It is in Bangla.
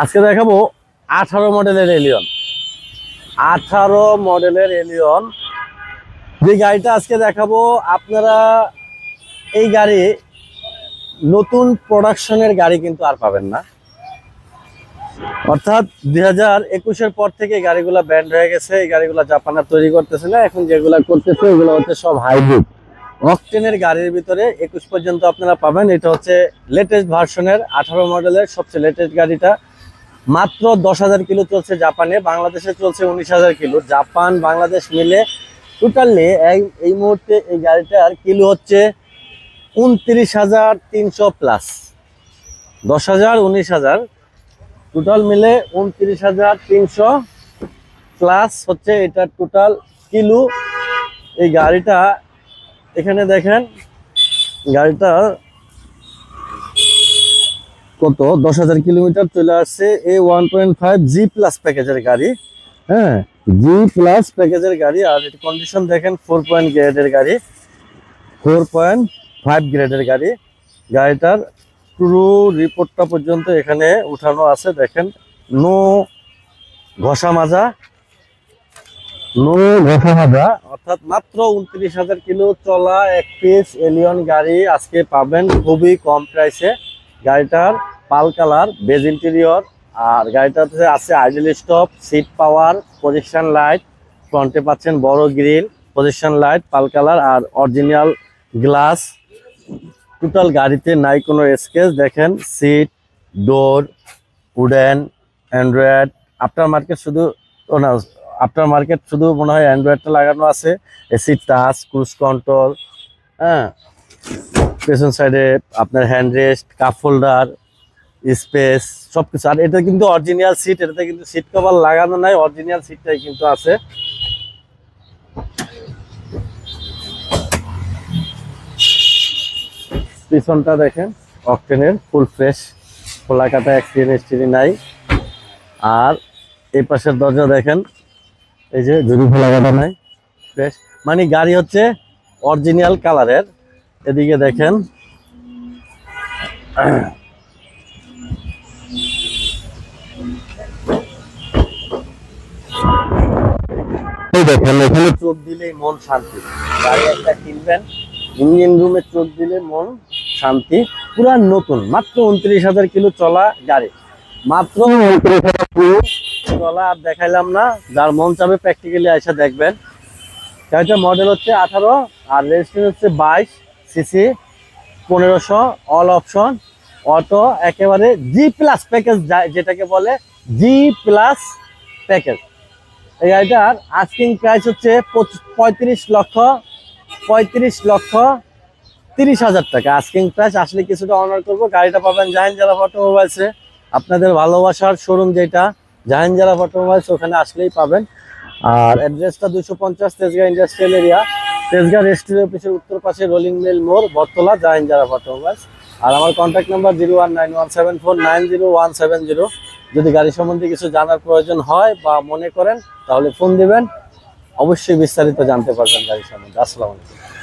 আজকে দেখাবো আঠারো মডেলের এলিয়ন আঠারো মডেলের এলিয়ন যে গাড়িটা আজকে দেখাবো, আপনারা এই গাড়ি নতুন প্রোডাকশনের গাড়ি কিন্তু আর পাবেন না। অর্থাৎ দুই হাজার একুশের পর থেকে গাড়িগুলো ব্যান্ড হয়ে গেছে, এই গাড়িগুলো জাপানার তৈরি করতেছে না, এখন যেগুলো করতেছে ওগুলো হচ্ছে সব হাইব্রিড অকটেনের গাড়ির ভিতরে একুশ পর্যন্ত আপনারা পাবেন। এটা হচ্ছে লেটেস্ট ভার্সনের আঠারো মডেলের সবচেয়ে লেটেস্ট গাড়িটা। মাত্র দশ হাজার কিলো চলছে জাপানে, বাংলাদেশে চলছে উনিশ হাজার কিলো। জাপান, বাংলাদেশ মিলে টোটালি এই মুহূর্তে এই গাড়িটার কিলো হচ্ছে উনত্রিশ হাজার তিনশো প্লাস দশ হাজার, উনিশ হাজার। টোটাল মিলে উনত্রিশ হাজার তিনশো প্লাস হচ্ছে এটা টোটাল কিলো। এই গাড়িটা এখানে দেখেন গাড়িটা কত? দশ হাজার কিলোমিটার চলে আসছে এ one point five G plus প্যাকেজের গাড়ি। হ্যাঁ জি প্লাস প্যাকেজের গাড়ি। আর এটি কন্ডিশন দেখেন ফোর পয়েন্ট গ্রেডের গাড়ি। ফোর পয়েন্ট ফাইভ গ্রেডের গাড়ি। গাড়িটার পুরো রিপোর্টটা পর্যন্ত এখানে উঠানো আছে। দেখেন নো ঘষা মাজা। মাজা অর্থাৎ মাত্র উনত্রিশ হাজার কিলো চলা এক পিস এলিয়ন গাড়ি আজকে পাবেন খুবই কম প্রাইসে গাড়িটার পাল কালার, বেজ ইন্টেরিয়র আর গাড়িটাতে আছে idle stop seat power position light ফ্রন্টে পাচ্ছেন বড় grille position light pearl colour, আর অরিজিনাল গ্লাস টোটাল গাড়িতে নাই কোনো স্কেচ দেখেন seat door wooden android after market শুধু ও না আফটার মার্কেট শুধু মনে হয় অ্যান্ড্রয়েডটা লাগানো আছে। এসি টাচ ক্রুজ কন্ট্রোল হ্যাঁ? পেছন সাইডে আপনার hand rest cup holder space সব কিছু আর এটা কিন্তু অরিজিনাল সিট এটাতে কিন্তু সিট কভার লাগানো নাই অরিজিনাল সিটটাই কিন্তু আছে। পিছনটা দেখেন অকটেনের ফুল ফ্রেশ খোলা কাটা অ্যাক্সিডেন্ট নাই। আর এই পাশের দরজা দেখেন এই যে খোলা কাটা নাই ফ্রেশ মানে গাড়ি হচ্ছে অরিজিনাল কালারের এদিকে দেখেন। দেখেন, এখানে চোখ দিলেই মন শান্তি। গাড়ি একটা কিনবেন, ইঞ্জিন রুমে চোখ দিলে মন শান্তি। পুরা নতুন, মাত্র উনত্রিশ হাজার কিলো চলা গাড়ি। মাত্র উনত্রিশ হাজার কিলো চলা আর দেখাইলাম না। যার মন চাবে প্র্যাকটিক্যালি এসে দেখবেন। গাড়িটার মডেল হচ্ছে আঠারো, আর রেজিস্ট্রেশন হচ্ছে বাইশ সিসি পনেরোশো অল অপশন অটো একেবারে জি প্লাস প্যাকেজ যেটাকে বলে জি প্লাস প্যাকেজ এই গাড়িটার আস্কিং প্রাইস হচ্ছে পঁয়ত্রিশ লক্ষ পঁয়ত্রিশ লক্ষ, তিরিশ হাজার টাকা। আস্কিং প্রাইস আসলে কিছুটা অনার করব। গাড়িটা পাবেন জাহিন জাহানজারা অটোমোবাইলসে আপনাদের ভালোবাসার শোরুম যেটা জাহানজারা অটোমোবাইলস ওখানে আসলেই পাবেন। আর অ্যাড্রেসটা দুশো পঞ্চাশ Tejgaon industrial area. Tejgaon restaurant অফিসের উত্তর পাশে রোলিং মিল মোড়, বটতলা জাহানজারা অটোমোবাইলস আর আমার contact number zero one nine one seven four nine zero one seven zero. যদি গাড়ি সম্বন্ধে কিছু জানার প্রয়োজন হয় বা মনে করেন, তাহলে ফোন দিবেন। অবশ্যই বিস্তারিত জানতে পারবেন গাড়ি সম্বন্ধে। আসসালামু আলাইকুম।